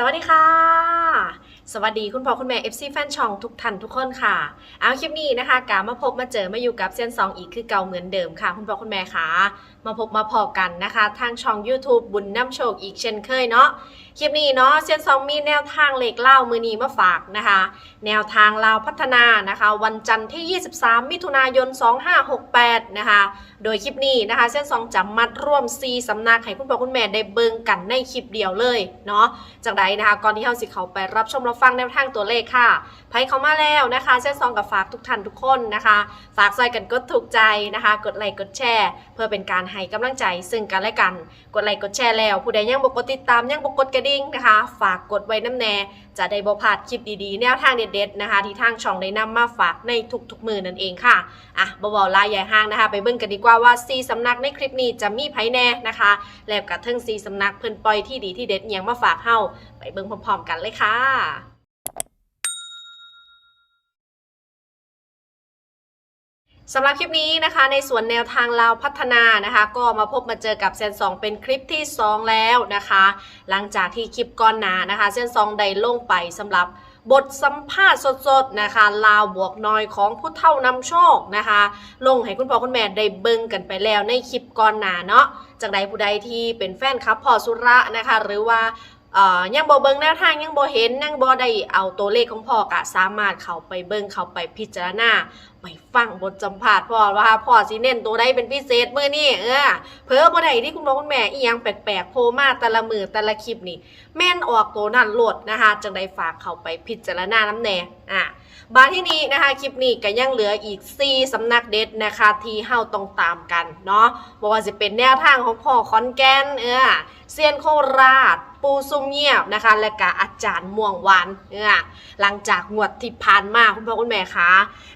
สวัสดีค่ะ สวัสดีคุณพ่อคุณแม่ FC แฟนช่องทุกท่านทุกคนค่ะ เอาคลิปนี้นะคะกามาพบมาเจอมาอยู่กับเซียนซองอีกคือเก่าเหมือนเดิมค่ะ คุณพ่อคุณแม่ค่ะ มาพบมาพอกันนะคะ ทางช่อง YouTube บุญน้ำโชคอีกเช่นเคยเนาะคลิปนี้เนาะเซียนซองมีแนวทางเลขเล่ามือนีมาฝากนะคะ แนวทางลาวพัฒนานะคะ วันจันทร์ที่ 23 มิถุนายน 2568 นะคะ โดยคลิปนี้นะคะเส้นซองจะมัดร่วม 4สำนักให้คุณพ่อคุณแม่ได้เบิ่งกันในคลิปเดียวเลยเนาะจากใดนะคะ ก่อนที่เฮาสิเขาไปรับชมรับฟังแนวทางตัวเลขค่ะไพ่เขามาแล้วนะคะเช่นซองกับฝากทุกท่านทุกคนนะคะ ฝากใส่กันกดถูกใจนะคะ กดไลค์กดแชร์ เพื่อเป็นการให้กำลังใจซึ่งกันและกัน กดไลค์กดแชร์แล้ว ผู้ใดยังบ่กดติดตามยังบ่กดกระดิ่งนะคะ ฝากกดไว้น้ำแน่ จะได้บ่พลาดคลิปดีๆ แนวทางเด็ดๆนะคะที่ทางช่องได้นำมาฝากในทุกๆมือนั่นเองค่ะอะบ่บ่ลายใหญ่ห้างนะคะ ไปเบิ่งกันดีกว่าว่าซีสำนักในคลิปนี้จะมีไผแน่นะคะ แล้วกับทั้งซีสำนักเพิ่นปล่อยที่ดีที่เด็ดยังมาฝากเฮาไปเบิ่งพร้อมๆกันเลยค่ะ สำหรับคลิปนี้นะคะในส่วนแนวทางลาวพัฒนานะคะ ก็มาพบมาเจอกับเซนสองเป็นคลิปที่ 2 แล้วนะคะ หลังจากที่คลิปก่อนหนานะคะเซนสองได้ลงไปสำหรับบทสัมภาษณ์สดๆนะคะลาวบวกน้อยของผู้เท่านำโชคนะคะ ลงให้คุณพ่อคุณแม่ได้เบิ่งกันไปแล้วในคลิปก่อนหนาเนาะจากใดผู้ใดที่เป็นแฟนคลับพ่อสุระนะคะ หรือว่า ยังบ่เบิงแนวทางยังบ่เห็นยังบ่ได้เอาตัวเลขของพ่อกะสามารถเข้าไปเบิงเข้าไปพิจารณาไปฟังบทสัมภาษณ์พ่อว่าพ่อสิเน้นตัวใดเป็นพิเศษเมื้อนี้เออเพิ่มบ่ได้ที่คุณพ่อคุณแม่อียังแปลกๆโผล่มาแต่ละมือแต่ละคลิปนี่ แม่นออกตัวนั่นโลดนะคะจังได้ฝากเข้าไปพิจารณาน้ำแน่อะบาที่นี้นะคะคลิปนี้ก็ยังเหลืออีก 4สำนักเด็ดนะคะที่เฮาต้องตามกันเนาะบ่ว่าจะเป็นแนวทางของพ่อขอนแกนเออเซียนโคราช ปูซุ่มเงียบนะคะ และก็อาจารย์ม่วงหวานเออหลังจากงวดที่ผ่านมาคุณพ่อคุณแม่คะ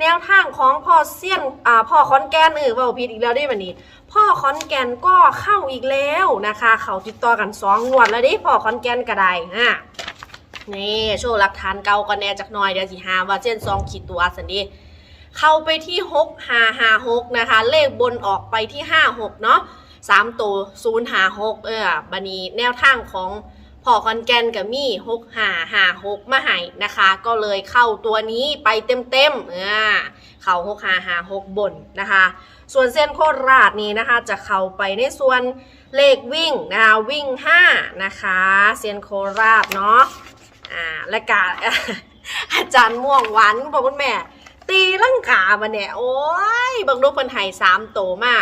แนวทางของพ่อเซียนอ่าพ่อขอนแกนเออเว่าผิดอีกแล้วได้บัดนี้ พ่อขอนแกนก็เข้าอีกแล้วนะคะ เขาติดต่อกันสองงวดแล้วดิพ่อขอนแกนก็ได้อะนี่โชว์หลักฐานเก่ากันแน่จักน่อยเดี๋ยวสิหาว่าเส้นซองขีดตัวสันดิเข้าไปที่หกห้าห้าหกนะคะ เลขบนออกไปที่ห้าหกเนาะ สามตัวศูนย์หาหกเออบันนี้แนวทางของพอคอนแกนกับมี่หกหาหาหกมาให้นะคะ ก็เลยเข้าตัวนี้ไปเต็มเต็มๆเออเข้าหกหาหาหกบนนะคะ ส่วนเส้นโคราชนี้นะคะ จะเข้าไปในส่วนเลขวิ่งนะคะวิ่ง5นะคะ เส้นโคราชเนาะอ่าและกาอาจารย์ม่วงหวานคุณพ่อคุณแม่ ตีลังกามาเนี่ยโอ้ยบางลูกเพิ่นไห้สามโตมา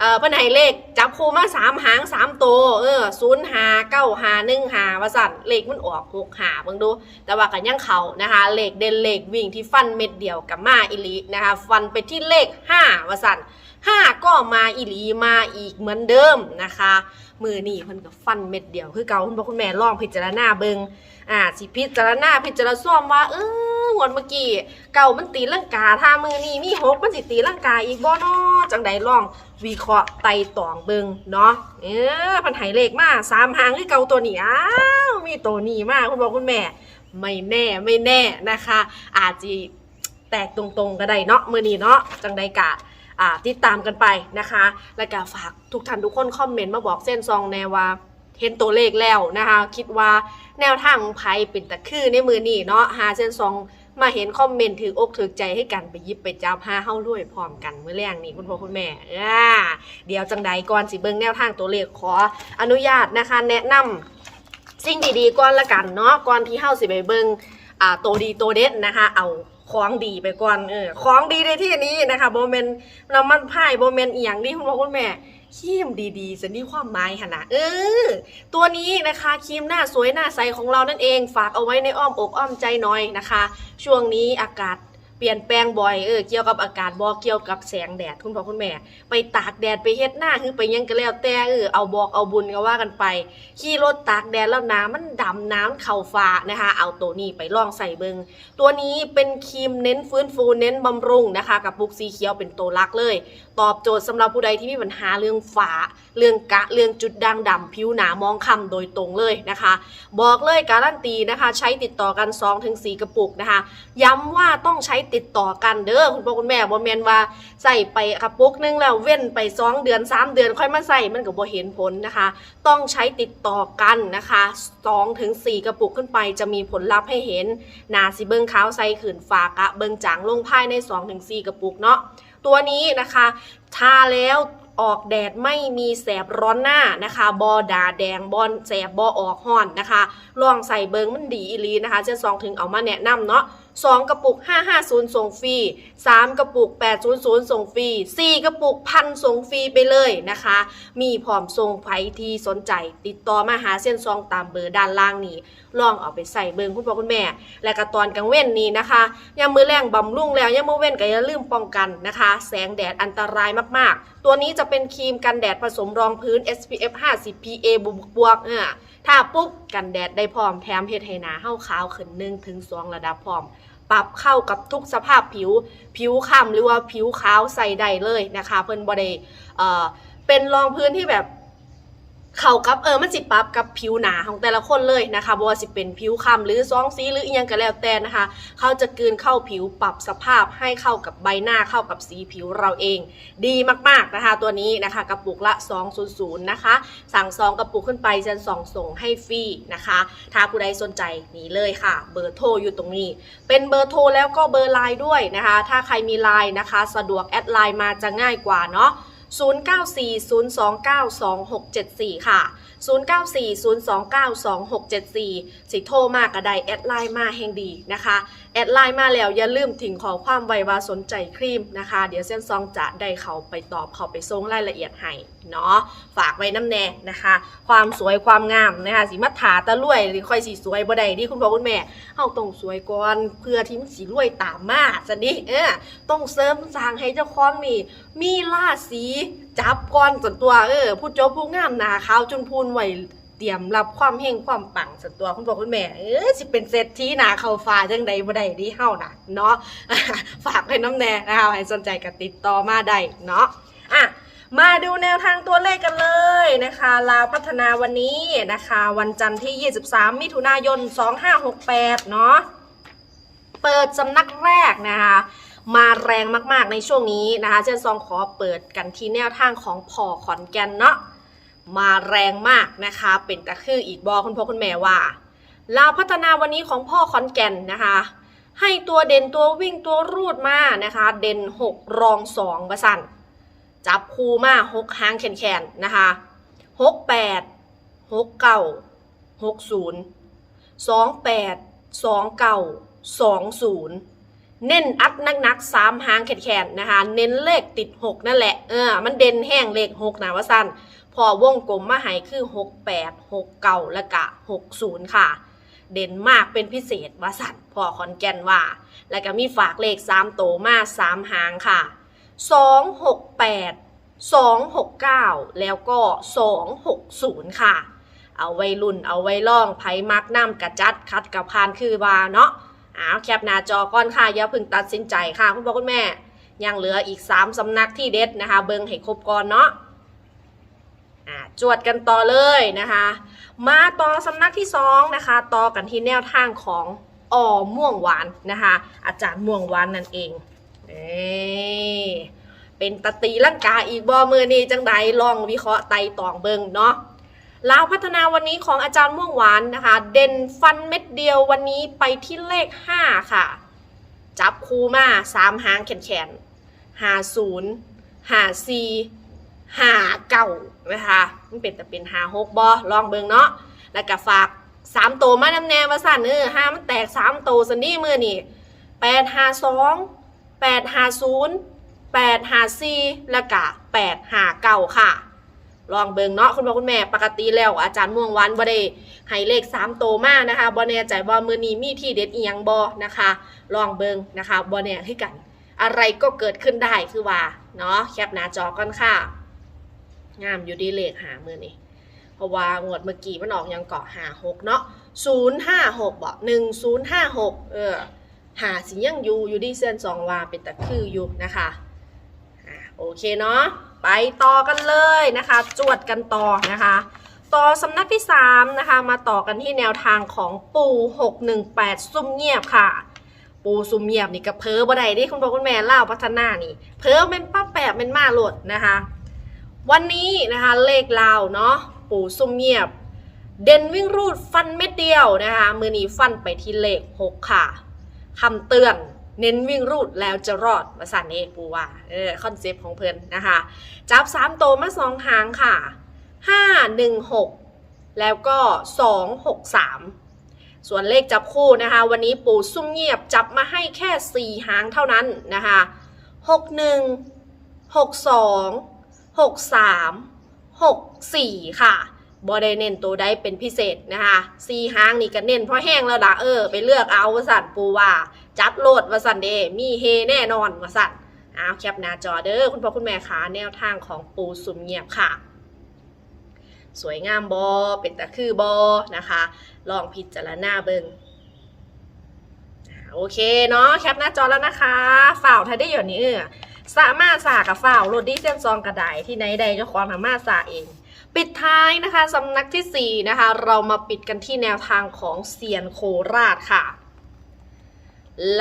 เออเพิ่นไห้เลขจับคู่มาสามหางสามตัวเออศูนย์หาเก้าหาหนึ่งหาว่าสั่นเลขมันออกหกหาเบิ่งดู แต่ว่ากันยังเขานะคะเลขเด่นเลขวิ่งที่ฟันเม็ดเดียวกับมาอิลีนะคะฟันไปที่เลขห้าว่าสั่นห้าก็มาอิลีมาอีกเหมือนเดิมนะคะ มือนี่เพิ่นกับฟันเม็ดเดียวคือเก่าคุณพ่อคุณแม่ลองพิจารณาเบิงอ่าสิพิจารณาพิจารณาซ่อมว่าเออหวนเมื่อกี้เก่ามันตีลังกาถ้ามือนี่มีหกมันสิตีลังกาอีกบ่นาะจังใดลองวิเคราะห์ไต่ตองเบิงเนาะเออพันไหเลขมาสามหางคือเก่าตัวนี้อ้าวมีตัวนี้มากคุณพ่อคุณแม่ ไม่แน่ไม่แน่นะคะ อาจจะแตกตรงๆก็ได้เนาะมือนี้เนาะจังใดกะ ติดตามกันไปนะคะ และก็ฝากทุกท่านทุกคนคอมเมนต์มาบอกเส้นซองแนวว่าเห็นตัวเลขแล้วนะคะ คิดว่าแนวทางไพ่เป็นตะคือในมือนี่เนาะหาเส้นซองมาเห็นคอมเมนต์ถืออกถือใจให้กันไปยิบไปจับหาเข้าด้วยพร้อมกันเมื่อแรงนี่คุณพ่อคุณแม่อ่าเดี๋ยวจังใดก่อนสิเบิ่งแนวทางตัวเลขขออนุญาตนะคะ แนะนำสิ่งดีๆก่อนละกันเนาะก่อนที่เฮาสิไปเบิ่งอ่าโตวดีโตวเด็ดนะคะ เอา ของดีไปก่อนเออของดีในที่นี้นะคะโบเมนน้ำมันพายโบเมนเอียงนี่คุณพ่อคุณแม่ครีมดีๆสันนี่ความหมายขนาดเออ ตัวนี้นะคะครีมหน้าสวยหน้าใสของเรานั่นเองฝากเอาไว้ในอ้อมอกอ้อมใจหน่อยนะคะ ช่วงนี้อากาศ เปลี่ยนแปลงบ่อยเออเกี่ยวกับอากาศบอเกี่ยวกับแสงแดดคุณพ่อคุณแม่ ไปตากแดดไปเฮ็ดหน้าคือไปยังก็แล้วแต่เออเอาบอกเอาบุญก็ว่ากันไป ขี่รถตากแดดแล้วน้ำมันดำน้ำเข่าฟ้านะคะ เอาตัวนี้ไปลองใส่เบิงตัวนี้เป็นครีมเน้นฟื้นฟูเน้นบำรุงนะคะ กับปุกสีเขียวเป็นตัวลักเลย ตอบโจทย์สำหรับผู้ใดที่มีปัญหาเรื่องฝา เรื่องกะ เรื่องจุดด่างดำผิวหนามองคล้ำโดยตรงเลยนะคะ บอกเลยการันตีนะคะ ใช้ติดต่อกัน 2-4 กระปุกนะคะ ย้ำว่าต้องใช้ติดต่อกันเด้อคุณพ่อคุณแม่บ่แมนว่าใส่ไปกระปุกนึงแล้วเว้นไปสองเดือนสามเดือนค่อยมาใส่มันก็บ่เห็นผลนะคะ ต้องใช้ติดต่อกันนะคะ2ถึง4กระปุกขึ้นไปจะมีผลลัพธ์ให้เห็นหนาสิเบิ่งขาวใส่ขืนฝากะเบิ่งจางลงภายใน2ถึง4กระปุกเนาะ ตัวนี้นะคะทาแล้วออกแดดไม่มีแสบร้อนหน้านะคะบอดาแดงบอนแสบบอออกห่อนนะคะ ลองใส่เบิงมันดีอีลีนะคะเช่นซองถึงเอามาแนะนำเนาะ สองกระปุก 550 ส่งฟรีสามกระปุก 800 ส่งฟรีสี่กระปุกพันส่งฟรีไปเลยนะคะ มีพร้อมส่งไผที่สนใจ ติดต่อมาหาเส้นซองตามเบอร์ด้านล่างนี้ ลองเอาไปใส่เบิงคุณพ่อคุณแม่ และก็ตอนกลางเว้นนี้นะคะยามมือแรงบำรุงแล้วยามมือเว้นก็อย่าลืมป้องกันนะคะ แสงแดดอันตรายมากๆ ตัวนี้จะเป็นครีมกันแดดผสมรองพื้น SPF 50 PA บวกบวกๆอ่าถ้าปุ๊บกันแดดได้พร้อมแถมเฮ็ดให้หนาเฮาขาวขึ้น1ถึง2ระดับพร้อม ปรับเข้ากับทุกสภาพผิว ผิวค้ำหรือว่าผิวขาวใส่ได้เลยนะคะ เพิ่นบ่ได้เอ่อเป็นรองพื้นที่แบบ เขากับเออมันสิปรับกับผิวหนาของแต่ละคนเลยนะคะบ่ว่าสิเป็นผิวคล้ำหรือซองสีหรืออีหยังก็แล้วแต่นะคะ เขาจะกืนเข้าผิวปรับสภาพให้เข้ากับใบหน้าเข้ากับสีผิวเราเอง ดีมากๆนะคะ ตัวนี้นะคะกระปุกละ 200นะคะ สั่งซองกระปุกขึ้นไปจะส่องส่งให้ฟรีนะคะ ถ้าผู้ใดสนใจนี่เลยค่ะ เบอร์โทรอยู่ตรงนี้ เป็นเบอร์โทรแล้วก็เบอร์ไลน์ด้วยนะคะ ถ้าใครมีไลน์นะคะ สะดวกแอดไลน์มาจะง่ายกว่าเนาะ 0940292674 ค่ะ 0940292674 สิโทรมากระไดแอดไลน์มาแห่งดีนะคะ แอดไลน์มาแล้วอย่าลืมถึงขอความไวว่าสนใจครีมนะคะ เดี๋ยวเส้นซองจะได้เขาไปตอบเขาไปส่งรายละเอียดให้เนาะฝากไว้น้ำแน่นะคะ ความสวยความงามนะคะสีมัทถาตะลุ่ยหรือค่อยสีสวยบ่ได้ที่คุณพ่อคุณแม่เฮาต้องสวยก่อนเพื่อที่มันสีรวยตามมาสันดิเออต้องเสริมสร้างให้เจ้าของนี่มีล่าสี จับก่อนส่วนตัวเออผู้จบผู้งามหนาขาวจนพูนไหวเตรียมรับความเฮงความปังส่วนตัวคุณพ่อคุณแม่เออสิเป็นเศรษฐีหนาเขาฟ้าจังใดบ่ได้ดีเฮาน่ะเนาะฝากไว้น้ำแน่นะคะใครสนใจก็ติดต่อมาได้เนาะอะมาดูแนวทางตัวเลขกันเลยนะคะลาวพัฒนาวันนี้นะคะ วันจันทร์ที่ 23 มิถุนายน 2568 เนาะเปิดสำนักแรกนะคะ มาแรงมากๆในช่วงนี้นะคะเจนซองขอเปิดกันที่แนวทางของพอขอนแก่นเนาะมาแรงมากนะคะ เป็นตะคืออีกบอคุณพ่อคุณแม่ว่าลาวพัฒนาวันนี้ของพ่อขอนแก่นนะคะ ให้ตัวเด่นตัววิ่งตัวรูดมานะคะ เด่น 6 รอง2ประสันจับคูมาหกหางแขนๆนะคะหกแปดหกเก้าหกศูนย์สองแปดสองเก้าสองศูนย์ เน้นอัดนักๆสามหางแขนๆนะคะ เน้นเลขติดหกนั่นแหละเออมันเด่นแห้งเลขหกนะว่าสั้นพอวงกลมมาใหายคือหกแปดหกเก้าและกะหกศูนย์ค่ะ เด่นมากเป็นพิเศษว่าสั่นพอขอนแก่นว่า แล้วก็มีฝากเลขสามโตมาสามหางค่ะสองหกแปดสองหกเก้าแล้วก็สองหกศูนย์ค่ะ เอาไว้รุ่นเอาไว้ล่องไพ่มักน้ำกระจัดคัดกับพานคือว่าเนาะ อ้าวแคปหน้าจอก่อนค่ะอย่าเพึ่งตัดสินใจค่ะ คุณพ่อคุณแม่ ยังเหลืออีก 3 สำนักที่เด็ดนะคะ เบิงให้ครบก่อนเนาะอ่าจวดกันต่อเลยนะคะ มาต่อสำนักที่2นะคะ ต่อกันที่แนวทางของออม่วงหวานนะคะ อาจารย์ม่วงหวานนั่นเองเอเป็นตตีลังกาอีกบอมือนี้จังใดลองวิเคราะห์ไตตองเบิงเนาะ ลาวพัฒนาวันนี้ของอาจารย์ม่วงหวานนะคะ เด่นฟันเม็ดเดียววันนี้ไปที่เลข 5 ค่ะ จับคูมาสามหางแขนแขนหาศูนย์หาซีหาเก่านะคะมันเป็นแต่เป็นหาหกบอลองเบิงเนาะแล้วก็ฝากสามโตวมานำแนวมาสั่นเออห้ามันแตกสามโตวสันนี่มือนี่แปดหาสองแปดหาศูนย์แปดหาซีแล้วก็แปดหาเก่าค่ะ ลองเบิงเนาะคุณพ่อคุณแม่ปกติแล้วอาจารย์ม่วงวันบ่ได้ให้เลขสามโตมากนะคะบ่แน่ใจว่ามือนี้มีที่เด็ดอีหยังบ่นะคะ ลองเบิงนะคะบอแน่ให้กัน อะไรก็เกิดขึ้นได้คือว่าเนาะแคปหน้าจอก่อนค่ะ งามอยู่ดีเลขหามือนี่เพราะว่างวดเมื่อกี้มันออกยังเกาะหาหกเนาะศูนย์ห้าหกบอกหนึ่งศูนย์ห้าหกเออหาสิยังอยู่อยู่ดีเส้นสองวาเป็นตะคืออยู่นะคะอะโอเคเนาะ ไปต่อกันเลยนะคะ จวดกันต่อนะคะ ต่อสำนักที่ 3 นะคะ มาต่อกันที่แนวทางของปู่ 618 ซุ่มเงียบค่ะ ปูซุ่มเงียบนี่กับเพอบ่ได้ดิคุณพ่อคุณแม่เล่าพัฒนานี่ เพอเป็นป้าแปบเป็นมาหลดนะคะ วันนี้นะคะเลขลาวเนาะปูซุ่มเงียบ เด่นวิ่งรูดฟันเม็ดเดียวนะคะ มือนี้ฟันไปที่เลขหกค่ะคำเตือน เน้นวิ่งรูดแล้วจะรอดมาสันเองปูว่าเออคอนเซปต์ของเพื่อนนะคะ จับสามโตวมาสองหางค่ะห้าหนึ่งหกแล้วก็สองหกสามส่วนเลขจับคู่นะคะ วันนี้ปู่ซุ่มเงียบจับมาให้แค่สี่หางเท่านั้นนะคะหกหนึ่งหกสองหกสามหกสี่ค่ะบอได้เน้นตัวใดเป็นพิเศษนะคะสี่หางนี่ก็เน้นเพราะแห้งแล้วล่ะเออ ไปเลือกเอาสันปูว่า จัดโหลดวสันเดมีเฮแน่นอนวสันเอาแคปหน้าจอเด้อคุณพ่อคุณแม่ขาแนวทางของปูสุมเงียบค่ะ สวยงามบอเป็นตะคือบอนะคะ ลองพิจารณาเบิงโอเคเนาะแคปหน้าจอแล้วนะคะฝ่าวถ้าได้อยู่นี่เออสามารถสากับฝ่าวโรดดี้เส้นซองกระไดที่ไหนใดเจ้าของสามารถสาเองปิดท้ายนะคะสำนักที่ 4 นะคะ เรามาปิดกันที่แนวทางของเซียนโคราชค่ะ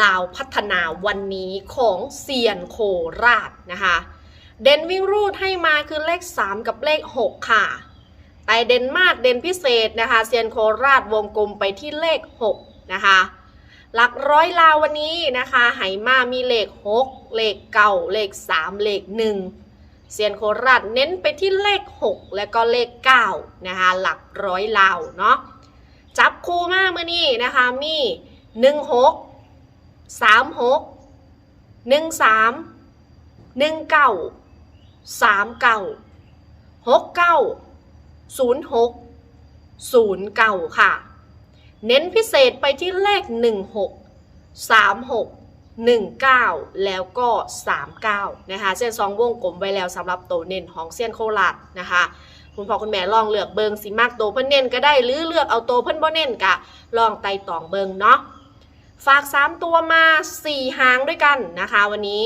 ลาวพัฒนาวันนี้ของเซียนโคราชนะคะเด่นวิ่งรูดให้มาคือเลข 3 กับเลข 6 ค่ะ แต่เด่นมากเด่นพิเศษนะคะเซียนโคราชวงกลมไปที่เลข 6 นะคะ หลักร้อยลาววันนี้นะคะไหมามีเลข 6 เลขเก้าเลข 3 เลข 1 เซียนโคราชเน้นไปที่เลข 6 และก็เลข9นะคะหลักร้อยลาวเนาะจับคู่มาเมื่อนี้นะคะมี 16 สามหกหนึ่งสามหนึ่งเก้าสามเก้าหกเก้าศูนย์หกศูนย์เก้าค่ะ เน้นพิเศษไปที่เลขหนึ่งหกสามหกหนึ่งเก้าแล้วก็สามเก้านะคะเส้นสองวงกลมไว้แล้วสำหรับโตเน้นของเส้นโคราชนะคะคุณพ่อคุณแม่ลองเลือกเบิงสิมากโตเพิ่นเน้นก็ได้หรือเลือกเอาโตเพิ่นบ่เน้นกะลองไต่ตองเบิงเนาะ ฝาก 3 ตัวมา 4 หางด้วยกันนะคะวันนี้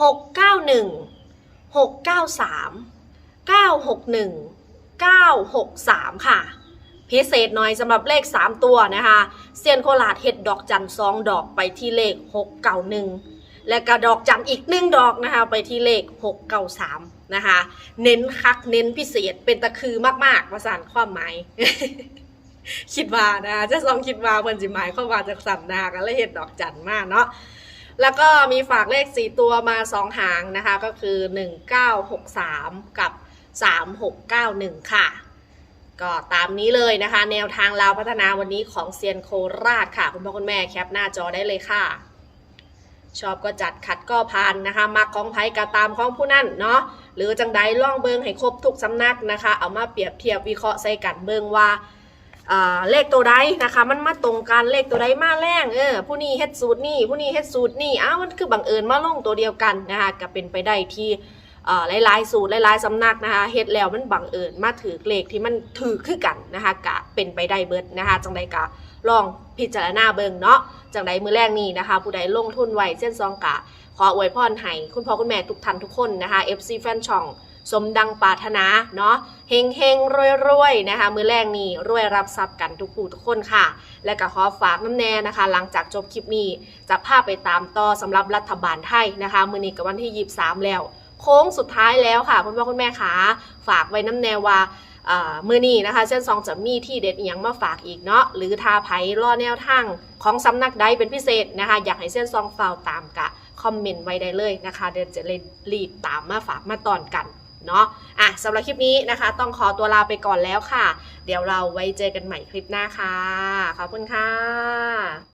691 693 961 963 ค่ะ พิเศษหน่อยสำหรับเลข 3 ตัวนะคะเซียนโคราชเห็ดดอกจันทร์2ดอกไปที่เลข 691 และกระดอกจันทร์อีก1ดอกนะคะไปที่เลข 693 นะคะ เน้นคักเน้นพิเศษเป็นตะคือมากๆภาษาความหมาย คิดว่านะจะลองคิดว่าเพิ่นสิหมายเข้ามว่าจากสันนากันแล้วเห็ดดอกจันมากเนาะแล้วก็มีฝากเลข 4 ตัวมา 2 หางนะคะ ก็คือ 1963 กับ 3691 ค่ะ ก็ตามนี้เลยนะคะ แนวทางลาวพัฒนาวันนี้ของเซียนโคราชค่ะ คุณพ่อคุณแม่แคปหน้าจอได้เลยค่ะ ชอบก็จัดขัดก็พันนะคะ มักของไผกระตามของผู้นั่นเนาะหรือจังใดล่องเบิงให้ครบทุกสำนักนะคะ เอามาเปรียบเทียบวิเคราะห์ใส่กันเบิงว่า เลขตัวใดนะคะ มันมาตรงกันเลขตัวใดมาแรงเออผู้นี้เฮ็ดสูตรนี่ผู้นี้เฮ็ดสูตรนี่อ้าวมันคือบังเอิญมาลงตัวเดียวกันนะคะก็เป็นไปได้ที่เอ่อหลายๆสูตรหลายๆสำนักนะคะเฮ็ดแล้วมันบังเอิญมาถือเลขที่มันถือคือกันนะคะกะเป็นไปได้เบิดนะคะจังใดกะลองพิจารณาเบิงเนาะจังใดมือแรกนี้นะคะ ผู้ใดลงทุนไว้เส้นซองกะ ขออวยพรให้คุณพ่อคุณแม่ทุกท่านทุกคนนะคะ FC แฟนช่อง สมดังปรารถนาเนาะเฮงเฮงรวยรวยนะคะ มือแรกนี่รวยรับทรัพย์กันทุกผู้ทุกคนค่ะ และก็ขอฝากน้ำแน่นะคะ หลังจากจบคลิปนี้จะพาไปตามต่อสำหรับรัฐบาลไทยนะคะ มือนี้กับวันที่ 23 แล้ว โค้งสุดท้ายแล้วค่ะคุณพ่อคุณแม่ขาฝากไว้น้ำแนวว่ามือนี้นะคะเส้นซองจะมีที่เด็ดอหยังมาฝากอีกเนาะหรือทาไผ่รอแนวทางของสำนักใดเป็นพิเศษนะคะ อยากให้เส้นซองฟาวตามกะ คอมเมนต์ไว้ได้เลยนะคะ เดี๋ยวจะเลยรีบตามมาฝากมาตอนกัน เนาะอะสำหรับคลิปนี้นะคะ ต้องขอตัวลาไปก่อนแล้วค่ะ เดี๋ยวเราไว้เจอกันใหม่คลิปหน้าค่ะ ขอบคุณค่ะ